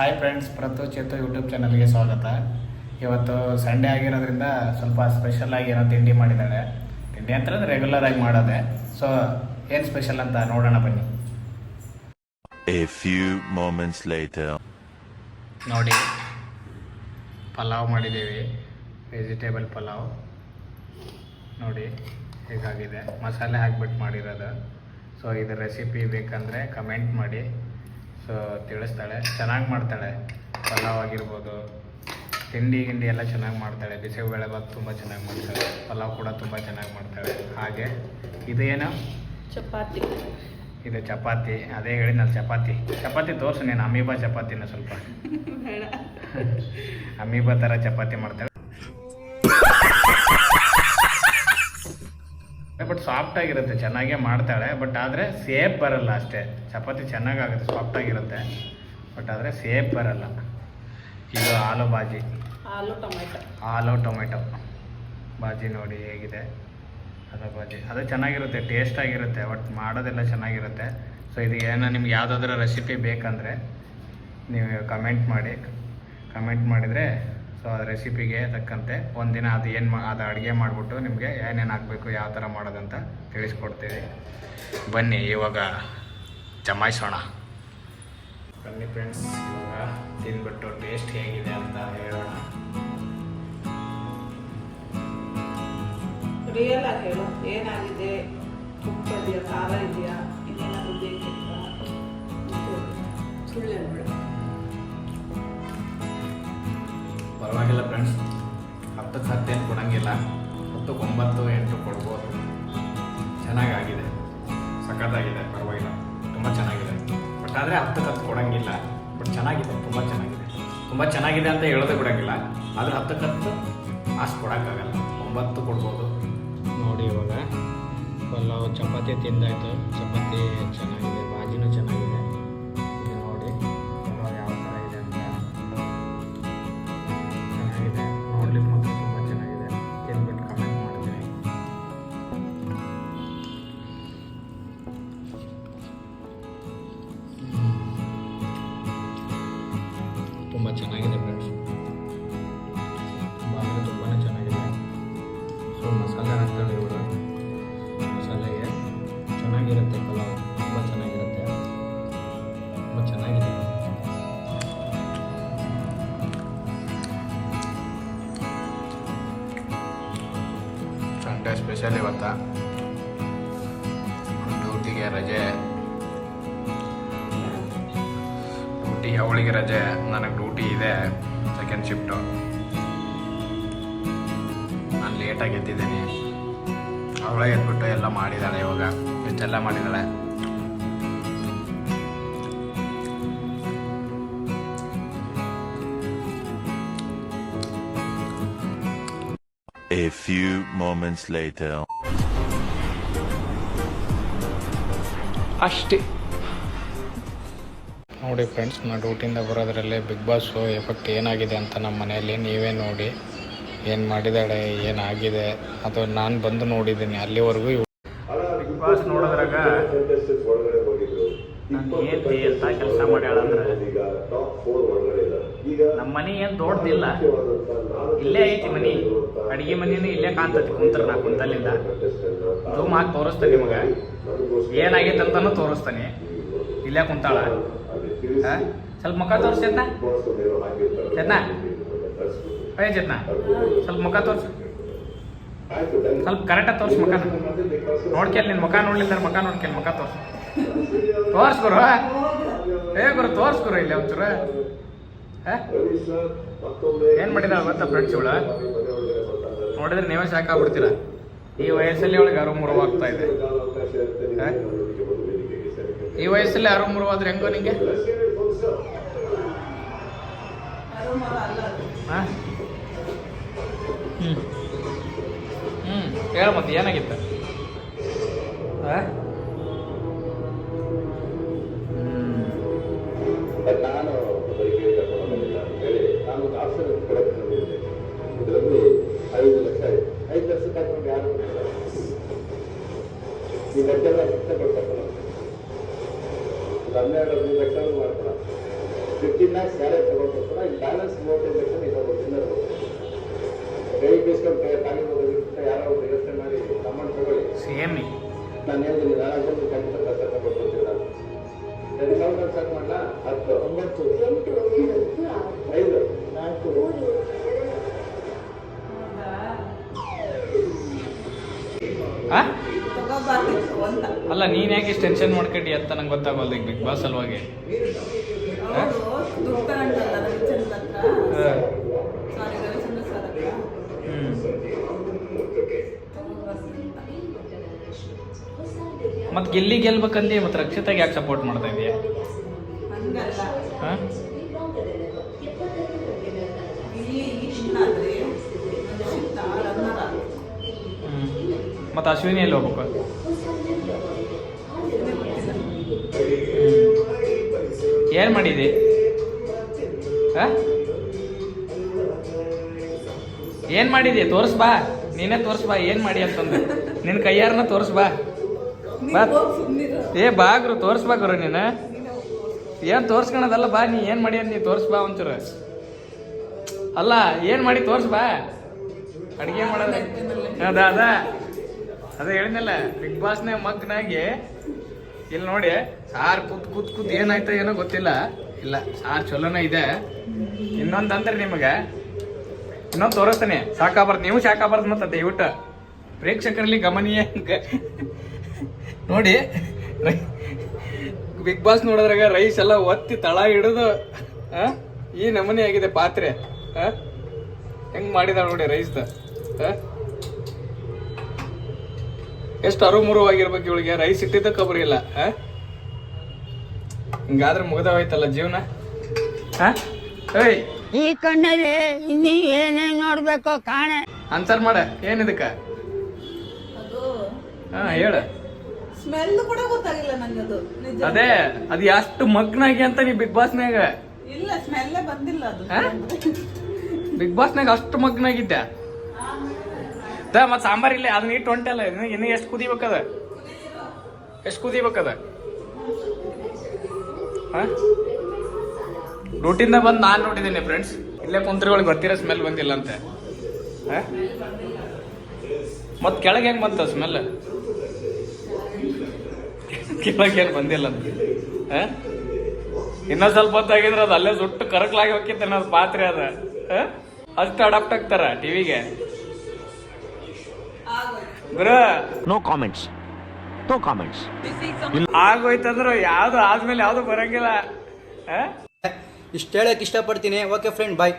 Hi friends Pratu Chetu YouTube ಚಾನಲ್ಗೆ ಸ್ವಾಗತ. ಇವತ್ತು ಸಂಡೇ ಆಗಿರೋದ್ರಿಂದ ಸ್ವಲ್ಪ ಸ್ಪೆಷಲ್ ಆಗಿ ಏನೋ ತಿಂಡಿ ಮಾಡಿದ್ದಾಳೆ ತಿಂಡಿ ಅಂತ ರೆಗ್ಯುಲರ್ ಆಗಿ ಮಾಡೋದೆ. ಸೊ ಏನು ಸ್ಪೆಷಲ್ ಅಂತ ನೋಡೋಣ ಬನ್ನಿ. A few moments later. ನೋಡಿ ಪಲಾವ್ ಮಾಡಿದ್ದೀವಿ. ವೆಜಿಟೇಬಲ್ ಪಲಾವ್. ನೋಡಿ ಹೇಗಾಗಿದೆ. ಮಸಾಲೆ ಹಾಕ್ಬಿಟ್ಟು ಮಾಡಿರೋದು. ಸೊ ಇದು ರೆಸಿಪಿ ಬೇಕಂದರೆ ಕಮೆಂಟ್ ಮಾಡಿ. ಸೊ ತಿಳಿಸ್ತಾಳೆ. ಚೆನ್ನಾಗಿ ಮಾಡ್ತಾಳೆ. ಪಲಾವ್ ಆಗಿರ್ಬೋದು ತಿಂಡಿ ಗಿಂಡಿ ಎಲ್ಲ ಚೆನ್ನಾಗಿ ಮಾಡ್ತಾಳೆ. ಬಿಸಿಬೇಳೆ ಬಾತ್ ತುಂಬ ಚೆನ್ನಾಗಿ ಮಾಡ್ತಾಳೆ. ಪಲಾವ್ ಕೂಡ ತುಂಬ ಚೆನ್ನಾಗಿ ಮಾಡ್ತಾಳೆ. ಹಾಗೆ ಇದೇನು ಏನು? ಚಪಾತಿ. ಇದು ಚಪಾತಿ. ಅದೇ ಹೇಳಿದ್ನಲ್ಲ ಚಪಾತಿ. ಚಪಾತಿ ತೋರಿಸು ನೀನು. ಅಮೀಬಾ ಚಪಾತಿನ ಸ್ವಲ್ಪ. ಅಮೀಬಾ ಥರ ಚಪಾತಿ ಮಾಡ್ತಾಳೆ. ಬಟ್ ಸಾಫ್ಟ್ ಆಗಿರುತ್ತೆ ಚೆನ್ನಾಗೇ ಮಾಡ್ತಾಳೆ ಬಟ್ ಆದರೆ ಸೇಫ್ ಬರಲ್ಲ ಅಷ್ಟೇ. ಚಪಾತಿ ಚೆನ್ನಾಗಾಗುತ್ತೆ ಸಾಫ್ಟ್ ಆಗಿರುತ್ತೆ ಬಟ್ ಆದರೆ ಸೇಫ್ ಬರಲ್ಲ. ಇದು ಆಲೂ ಬಾಜಿ. ಆಲೂ ಟೊಮೆಟೊ. ಆಲೂ ಟೊಮೆಟೊ. ಬಾಜಿ ನೋಡಿ ಹೇಗಿದೆ. ಆಲೂ ಬಾಜಿ. ಅದು ಚೆನ್ನಾಗಿರುತ್ತೆ ಟೇಸ್ಟ್ ಆಗಿರುತ್ತೆ ಬಟ್ ಮಾಡೋದೆಲ್ಲ ಚೆನ್ನಾಗಿರುತ್ತೆ. ಸೊ ಇದು ಏನೋ ನಿಮ್ಗೆ ಯಾವುದಾದ್ರೂ ರೆಸಿಪಿ ಬೇಕಂದರೆ ನೀವು ಕಮೆಂಟ್ ಮಾಡಿ. ಕಮೆಂಟ್ ಮಾಡಿದರೆ ಸೊ ಆ ರೆಸಿಪಿಗೆ ತಕ್ಕಂತೆ ಒಂದಿನ ಅದು ಏನು ಅದು ಅಡುಗೆ ಮಾಡಿಬಿಟ್ಟು ನಿಮಗೆ ಏನೇನು ಹಾಕಬೇಕು, ಯಾವ ಥರ ಮಾಡೋದಂತ ತಿಳಿಸ್ಕೊಡ್ತೀವಿ. ಬನ್ನಿ, ಇವಾಗ ಜಮಾಯಿಸೋಣ. ಬನ್ನಿ ಫ್ರೆಂಡ್ಸ್ ಇವಾಗ ತಿಂದ್ಬಿಟ್ಟು ಟೇಸ್ಟ್ ಹೇಗಿದೆ ಅಂತ ಹೇಳೋಣ. ಏನಾಗಿದೆ? ಸುಳ್ಳು ಫ್ರೆಂಡ್ಸ್ ಹತ್ತಕ್ಕೆ ಹತ್ತೇನು ಕೊಡಂಗಿಲ್ಲ ಹತ್ತಕ್ಕೆ ಒಂಬತ್ತು ಎಂಟು ಕೊಡ್ಬೋದು. ಚೆನ್ನಾಗಾಗಿದೆ, ಸಖತ್ತಾಗಿದೆ, ಪರವಾಗಿಲ್ಲ, ತುಂಬ ಚೆನ್ನಾಗಿದೆ. ಬಟ್ ಆದರೆ ಹತ್ತಕ್ಕೆ ಹತ್ತು ಕೊಡಂಗಿಲ್ಲ, ಬಟ್ ಚೆನ್ನಾಗಿದೆ, ತುಂಬ ಚೆನ್ನಾಗಿದೆ. ತುಂಬ ಚೆನ್ನಾಗಿದೆ ಅಂತ ಹೇಳೋದೇ ಕೊಡೋಂಗಿಲ್ಲ ಆದರೆ ಹತ್ತಕ್ಕೆ ಹತ್ತು ಅಷ್ಟು ಕೊಡೋಕ್ಕಾಗಲ್ಲ. ಒಂಬತ್ತು ಕೊಡ್ಬೋದು. ನೋಡಿ ಇವಾಗ, ಪಲಾವ್, ಚಪಾತಿ ತಿಂದಾಯ್ತು. ಚಪಾತಿ ಚೆನ್ನಾಗಿದೆ. ತುಂಬ ಚೆನ್ನಾಗಿದೆ ಫ್ರೆಂಡ್ಸ್ ತುಂಬ ಅಂದರೆ ತುಂಬಾ ಚೆನ್ನಾಗಿದೆ. ಸೊ ಮಸಾಲೆ ಹಾಕ್ತಾಳೆ ಇವಳು ಮಸಾಲೆಗೆ ಚೆನ್ನಾಗಿರುತ್ತೆ ಪಲಾವ್. ತುಂಬ ಚೆನ್ನಾಗಿರುತ್ತೆ. ತುಂಬ ಚೆನ್ನಾಗಿದೆ. ಸಂಡೇ ಸ್ಪೆಷಲ್ ಇವತ್ತ. ಡ್ಯೂಟಿಗೆ ರಜೆ. ಅವಳಿಗೆ ರಜೆ ನನಗೆ ಡ್ಯೂಟಿ ಇದೆ ಸೆಕೆಂಡ್ ಶಿಫ್ಟು ನಾನು ಲೇಟಾಗಿ ಎದ್ದಿದ್ದೀನಿ. ಅವಳೇ ಎದ್ಬಿಟ್ಟು ಎಲ್ಲ ಮಾಡಿದ್ದಾಳೆ ಇವಾಗ. ಇಷ್ಟೆಲ್ಲ ಮಾಡಿದ್ದಾಳೆ A few moments later. ಅಷ್ಟೇ. ನೋಡಿ ಫ್ರೆಂಡ್ಸ್ ನಾನು ಡ್ಯೂಟಿಯಿಂದ ಬರೋದ್ರಲ್ಲೇ ಬಿಗ್ ಬಾಸು ಎಫೆಕ್ಟ್ ಏನಾಗಿದೆ ಅಂತ ನಮ್ಮ ಮನೆಯಲ್ಲಿ ನೀವೇ ನೋಡಿ. ಏನು ಮಾಡಿದಾಳೆ, ಏನಾಗಿದೆ ಅಥವಾ ನಾನು ಬಂದು ನೋಡಿದ್ದೀನಿ. ಅಲ್ಲಿವರೆಗೂ ಬಿಗ್ ಬಾಸ್ ನೋಡಿದ್ರಾಗ ನಾನು ಕೆಲಸ ಮಾಡ್ಯಾಳಂದ್ರೆ ನಮ್ಮ ಮನೆ ಏನು ದೊಡ್ಡದಿಲ್ಲ ಇಲ್ಲೇ ಐತಿ ಮನಿ. ಅಡಿಗೆ ಮನೇನು ಇಲ್ಲೇ ಕಾಣ್ತೈತಿ ಕುಂತ್ರ ನಾ ಕುಂತಲ್ಲಿಂದ. ಜೂಮ್ ಹಾಕಿ ತೋರಿಸ್ತೇನೆ ನಿಮಗೆ. ಏನಾಗೈತೆ ಅಂತಾನು ತೋರಿಸ್ತಾನೆ. ಇಲ್ಲೇ ಕುಂತಾಳ. ಆ? ಸ್ವಲ್ಪ ಮುಖ ತೋರಿಸಿ ಚೇತ್ನ ಚೇತ್ನ ಅಯ್ಯ ಚೇತ್ನ ಸ್ವಲ್ಪ ಮುಖ ತೋರ್ಸು ಸ್ವಲ್ಪ ಕರೆಕ್ಟಾಗಿ ತೋರಿಸಿ ಮುಖ ನೋಡ್ಕೆಲ್ ನಿನ್ನ ಮುಖ ನೋಡ್ಲಿಲ್ಲ ಮುಖ ನೋಡ್ಕೆಲ್ ಮುಖ ತೋರ್ಸು ತೋರ್ಸ್ ಗುರು ಏ ಗುರು ತೋರ್ಸ್ ಗುರು ಇಲ್ಲಿ ಒಂಚೂರು? ಏನ್ ಮಾಡಿದಾಳ ಗೊತ್ತಾ ಫ್ರೆಂಡ್ಸ್ ಇವಳು ನೋಡಿದ್ರೆ ನೀವೇ ಸಾಕಾಗ್ಬಿಡ್ತೀರ ಈ ವಯಸ್ಸಲ್ಲಿ ಅವಳಿಗೆ ಅರು ಮುರುವಾಗ್ತಾ ಇದೆ. ಆ? ಈ ವಯಸ್ಸಲ್ಲಿ ಅರು ಆದ್ರೆ ಹೆಂಗೋ ನಿಂಗೆ? ಹ್ಮ್ ಹ್ಮ್ ಹೇಳ ಮತ್ತೆ ಏನಾಗಿತ್ತು ಆ? ಇಷ್ಟ ಕೊಡ್ತಾರೆ ಒಂದು ಹನ್ನೆರಡು ಹದಿನೈದು ಲಕ್ಷ ಮಾಡ್ಕೊಳ ಫಿಫ್ಟೀನ್ ಲ್ಯಾಕ್ಸ್ ಯಾರೇ ತಗೊಂಡ್ರು ಕೂಡ ಈ ಬ್ಯಾಲೆನ್ಸ್ ಮೋಟಿವೇಶನ್ ಇದೊಂದು ಚಿನ್ನದ ಕೈ ಬೀಸ್ಕೊಂಡು ಖಾಲಿ ಹೋಗೋದಕ್ಕಿಂತ ಯಾರೋ ಒಂದು ಯೋಚನೆ ಮಾಡಿ ಅಮೌಂಟ್ ತಗೊಳ್ಳಿ. ಸೇಮ್ ನಾನು ಹೇಳ್ತೀನಿ ನಾಲ್ಕು ಜನ ಖಂಡಿತ ಕಷ್ಟ ತಗೊಳ್ತೀನಿ ನಾನು. ಎರಡು ಸಾವಿರ ಹತ್ತು. ಒಂಬತ್ತು. ಅಲ್ಲ ನೀನ್ ಯಾಕೆ ಇಷ್ಟು ಟೆನ್ಷನ್ ಮಾಡ್ಕೊಂಡಿ ಅಂತ ನಂಗೆ ಗೊತ್ತಾಗೋಲ್ಲ ಈಗ ಬಿಗ್ ಬಾಸ್ ಅಂತ. ಮತ್ ಗೆಲ್ಲಿ ಗೆಲ್ಬೇಕಂದಿ ಮತ್ತೆ ರಕ್ಷಿತಾಗ ಯಾಕೆ ಸಪೋರ್ಟ್ ಮಾಡ್ತಾ ಇದೀಯ? ಮತ್ತೆ ಅಶ್ವಿನಿ ಎಲ್ಲಿ ಹೋಗ್ಬೇಕು? ಮಾಡಿದಿ? ಏನ್ ಮಾಡಿದಿ? ತೋರ್ಸ್ ಬಾ. ನೀನೇ ತೋರ್ಸ್ ಬಾ. ಏನ್ ಮಾಡಿ ಅಂತಂದು. ನಿನ್ ಕೈಯಾರನ ತೋರ್ಸ್ ಬಾ. ಬಾ. ಏ ಬಾ ಗುರು. ತೋರ್ಸ್ ಬಾ ಗುರು ನೀನು. ಏನ್ ತೋರ್ಸ್ಕೊಳದಲ್ಲ ಬಾ. ನೀ ಏನ್ ಮಾಡಿ ಅಂತ ನೀ ತೋರ್ಸ್ ಬಾ ಒಂಚೂರು. ಅಲ್ಲ ಏನ್ ಮಾಡಿ ತೋರ್ಸ್ ಬಾ. ಅಡಿಗೆ ಮಾಡೋದ ಅದ ಅದ. ಅದ ಹೇಳಿದ್ನಲ್ಲ ಬಿಗ್ ಬಾಸ್ನೇ ಮಗ್ನಾಗಿ ಇಲ್ಲಿ ನೋಡಿ, ಸಾರ್ ಕೂತ್ ಕೂತ್ ಕೂತ್ ಏನಾಯ್ತ ಏನೋ ಗೊತ್ತಿಲ್ಲ. ಇಲ್ಲ, ಸಾರ್ ಚಲೋನ ಇದೆ. ಇನ್ನೊಂದು ಅಂದ್ರೆ ನಿಮಗೆ ಇನ್ನೊಂದು ತೋರಿಸ್ತಾನೆ. ಸಾಕಾಬಾರ್ದು, ನೀವು ಸಾಕಾಬಾರ್ದು ಮತ್ತೆ ದಯವಿಟ್ಟು. ಪ್ರೇಕ್ಷಕರಲ್ಲಿ ಗಮನೀಯ ನೋಡಿ ಬಿಗ್ ಬಾಸ್ ನೋಡಿದ್ರಾಗ ರೈಸ್ ಎಲ್ಲ ಒತ್ತಿ ತಳ ಹಿಡಿದು ಈ ನಮೂನೆ ಆಗಿದೆ ಪಾತ್ರೆ? ಹೆಂಗ್ ಮಾಡಿದ ನೋಡಿ ರೈಸ್ ಎಷ್ಟು ಅರುಮುರುವಾಗಿರ್ಬೇಕು ಇವಳಿಗೆ? ರೈಸ್ ಇಟ್ಟಿದ್ದ ಕಬರಿ ಇಲ್ಲ ಹಿಂಗಾದ್ರೆ ಹಿಂಗಾದ್ರೆ ಹೋಯ್ತಲ್ಲ ಜೀವನ? ಆ? ಏಯ್! ಈ ಕಣ್ಣಲ್ಲಿ ಇನ್ನಿ ಏನೇನ್ ನೋಡ್ಬೇಕೋ ಕಾಣೆ. ಆನ್ಸರ್ ಮಾಡ ಏನಿದಕ್ಕ? ಅದು ಹಾ ಹೇಳ. ಸ್ಮೆಲ್ ಕೂಡ ಗೊತ್ತಾಗಿಲ್ಲ ಅದು ನಿಜ. ಅದೇ ಅದು ಎಷ್ಟು ಮಗ್ನಾಗಿ ಅಂತ ನೀ ಬಿಗ್ ಬಾಸ್ನಾಗ ಇಲ್ಲ ಸ್ಮೆಲ್ ಬಂದಿಲ್ಲ ಅದು. ಬಿಗ್ ಬಿಗ್ ಬಾಸ್ನಾಗ ಅಷ್ಟು ಮಗ್ನಾಗಿದ್ದೆ ಮತ್ ಸಾಂಬಾರ್ ಇಲ್ಲೇ ಅದನ್ನ ಇಟ್ಟು ಹೊಂಟಲ್ಲ ಇನ್ನು ಇನ್ನು ಎಷ್ಟು ಕುದಿಬೇಕದ? ಎಷ್ಟು ಕುದಿಬೇಕದ? ಡ್ಯೂಟಿಂದ ಬಂದು ನಾನು ನೋಡಿದ್ದೀನಿ ಫ್ರೆಂಡ್ಸ್ ಇಲ್ಲೇ ಕುಂತ್ರಿಗಳಿಗೆ ಬರ್ತೀರ ಸ್ಮೆಲ್ ಬಂದಿಲ್ಲ ಅಂತೆ. ಮತ್ ಕೆಳಗೆ ಹೆಂಗ್ ಬಂತ ಸ್ಮೆಲ್ ಕೆಳಗೆ ಏನು ಬಂದಿಲ್ಲ ಅಂತ. ಹಾಂ? ಇನ್ನೊಂದ್ ಸ್ವಲ್ಪ ಹೊತ್ತಾಗಿದ್ರೆ ಅದು ಅಲ್ಲೇ ಸುಟ್ಟು ಕರಕ್ಲಾಗಿ ಹೋಗಿತ್ತೆ ಅನ್ನೋದು ಪಾತ್ರೆ ಅದ? ಅಷ್ಟು ಅಡಾಪ್ಟ್ ಆಗ್ತಾರ ಟಿವಿಗೆ. ಗುರು. ಕಾಮೆಂಟ್ಸ್ ನೋ ಕಾಮೆಂಟ್ಸ್ ಇಲ್ಲ ಆಗೋಯ್ತಂದ್ರೆ ಯಾವ್ದು ಆದ್ಮೇಲೆ ಯಾವ್ದು ಬರಂಗಿಲ್ಲ ಆ? ಹೇಳಕ್ ಹೇಳಕ್ಕೆ ಇಷ್ಟಪಡ್ತೀನಿ. Okay friend bye